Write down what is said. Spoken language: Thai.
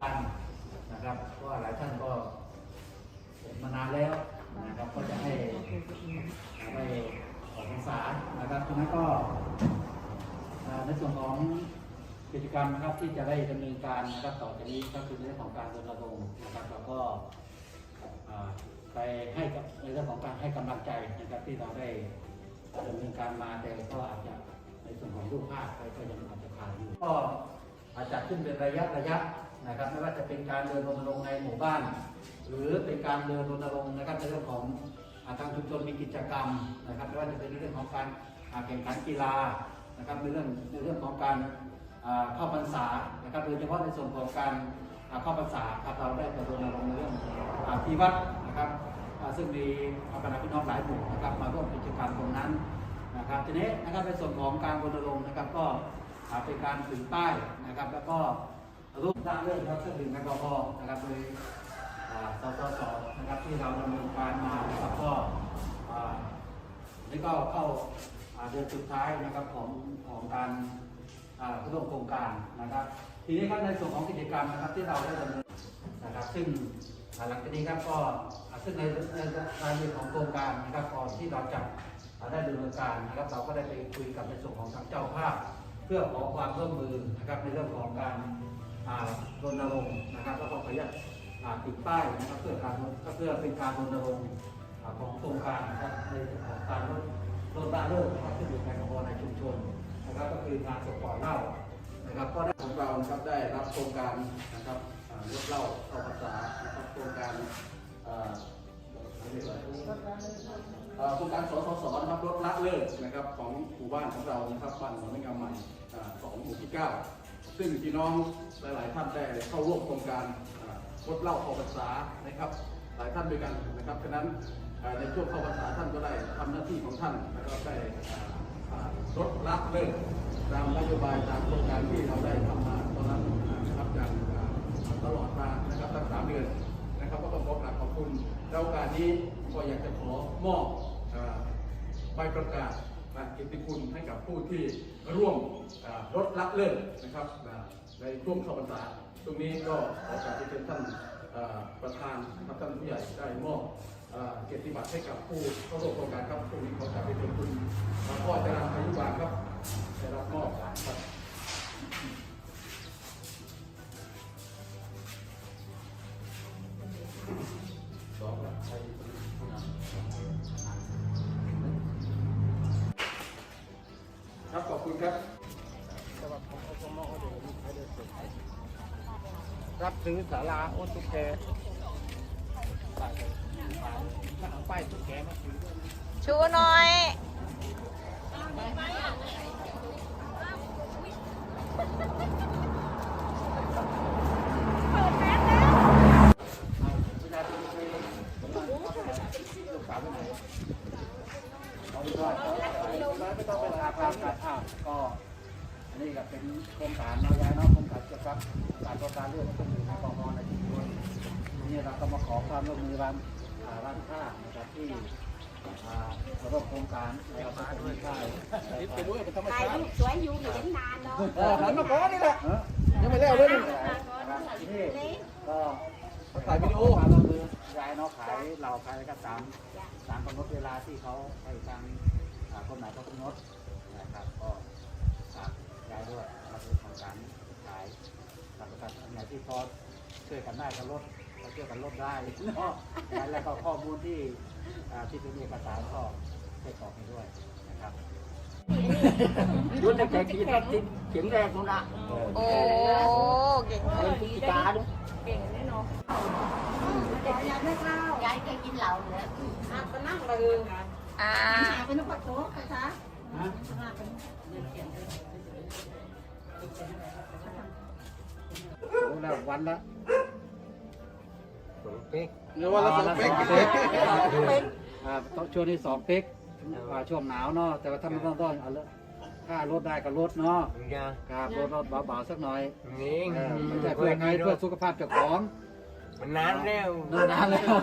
ท่านนะครับว่าหลายท่านก็ผมมานานแล้วนะครับก็จะให้ไปออกพรรษานะครับทีนั้นก็ในส่วนของกิจกรรมนะครับที่จะได้ดำเนินการนะครับต่อจากนี้ก็คือเรื่องของการรณรงค์นะครับแล้วก็ไปให้กับในเรื่องของการให้กำลังใจนะครับที่เราได้ดำเนินการมาแต่ก็อาจจะในส่วนของรูปภาพไปก็ยังอาจจะขาดอยู่ก็อาจจะขึ้นเป็นระยะระยะ นะครับไม่ว่าจะเป็นการเดินรณรงค์ในหมู่บ้าน หรือเป็นการเดินรณรงค์นะครับในเรื่องของทางชุมชนมีกิจกรรมนะครับไม่ว่าจะเป็นเรื่องของการแข่งขันกีฬานะครับในเรื่องในเรื่องของการเข้าพรรษานะครับโดยเฉพาะในส่วนของการเข้าพรรษาครับเราได้ไปรณรงค์ในเรื่องที่วัดนะครับซึ่งมีบรรดาพี่น้องหลายหมู่นะครับมาร่วมกิจกรรมตรงนั้นนะครับทีนี้นะครับในส่วนของการรณรงค์นะครับก็เป็นการถือป้ายนะครับ แล้วก็ รูปร่างเรื่องครับเครื่องดื่มแอลกอฮอล์นะครับโดยอาสสสนะครับที่เราดำเนินการมานะครับก็อานี่ก็เข้าอาเดือนสุดท้ายนะครับของของการอ่าร่วมโครงการนะครับ ทีนี้ครับในส่วนของกิจกรรมนะครับที่เราได้ดำเนินนะครับ ซึ่งหลังจากนี้ครับก็ซึ่งในในรายละเอียดของโครงการนะครับก่อนที่เราจะได้ดำเนินการนะครับ เราก็ได้ไปคุยกับในส่วนของทางเจ้าภาพ เพื่อขอความร่วมมือนะครับในเรื่องของการ รณรงค์นะครับ แล้วก็ขออนุญาตอ่าติดป้ายนะครับเพื่อการก็เพื่อเป็นการรณรงค์ของโครงการนะครับในเรื่องของการลดลดละเลิกนะครับที่อยู่ในกระบวนในชุมชนนะครับ ก็คืองานสปอร์ตเหล้านะครับ ก็ได้ของเรานะครับได้รับโครงการนะครับลดเหล้าเข้าภาษานะครับโครงการอ่าเรียกว่าอ่าโครงการสสสนะครับลดละเลิกนะครับของหมู่บ้านของเรานะครับบ้านหนองไม่งามใหม่อ่าสองหมู่ที่เก้า ซึ่งพี่น้องหลาย ๆ ท่านได้เข้าร่วมโครงการลดเหล้าเข้าภาษานะครับ หลายท่านด้วยกันนะครับฉะนั้นในช่วงเข้าภาษาท่านก็ได้ทำหน้าที่ของท่านแล้วก็ได้ลดละเลิกตามนโยบายตามโครงการที่เราได้ทำมาตอนนั้นนะครับอย่างตลอดมานะครับตั้งสามเดือนนะครับก็ต้องขอกราบขอบคุณแล้วโอกาสนี้ก็อยากจะขอมอบใบประกาศ นะเกียรติคุณให้กับผู้ที่ร่วมลดละเลิกนะครับในช่วงเข้าพรรษาตรงนี้ก็ขอกรที่เป็นท่านประธานนะครับท่านผู้ใหญ่ได้มอบเกียรติบัตรให้กับผู้เข้าร่วมโครงการครับตรงนี้ขอกาบเรียนเป็นคุณพ่อ อบคุณครับรับซื้อสาราโอตุแกเอาป้ายตุ๊กแกมาถือชูหน่อยเวลาที่ ไม่ต้องไปหาความกัดอ้าวก็อันนี้ก็เป็นโครงการนายายเนาะโครงการเกี่ยวกับการลดการเลือดของอยู่ในกองมอในชุมชนทีนี้เราก็มาขอความร่วมมือร้านร้านค้านะครับที่อ่าร่วมโครงการนะครับก็จะมีค่ายไปด้วยเป็นธรรมถ่ายชาติรูปสวยอยู่ไม่เห็นานเนาะหันมาก่อนนี่แหละยังไม่แล้วเลยนี่ก็ถ่ายวิดีโอความร่วมมือยายเนาะขายเราขายก็ตามตามกำหนดเวลาที่เขาให้ทาง นไหนเขากำหนดนะครับก็ฝากยายด้วยมาดูของการขายทำการไหนที่พอช่วยกันได้ก็ลดก็ช่วยกันลดได้เนาะแล้วก็ข้อมูลที่อ่าที่เป็นเอกสารก็ได้กรอกให้ด้วยนะครับรุ่นแต่แข็งแรงเข็งแรงคุณอะโอ้เก่งเป็นพิการเก่งแน่นอนเด็กยายไม่เข้ายายแกกินเหล้าเนี่ยอะก็นั่งเลยอ่าหาเป็นนกกระโต๊ะนะคะ ฮะหาเป็นโอ้แล้ววันละเดี๋ยววันละสองเป๊กเป๊กอ่าต้องช่วงนี้สองเป๊กอ่าช่วงหนาวเนาะแต่ว่าถ้ามันต้องต้องเอาละถ้าลดได้ก็ลดเนาะยังครับลดลดเบาๆสักหน่อยนี่เออไม่ใช่เพื่อไงเพื่อสุขภาพเจ้าของมันนานแล้วนานๆแล้ว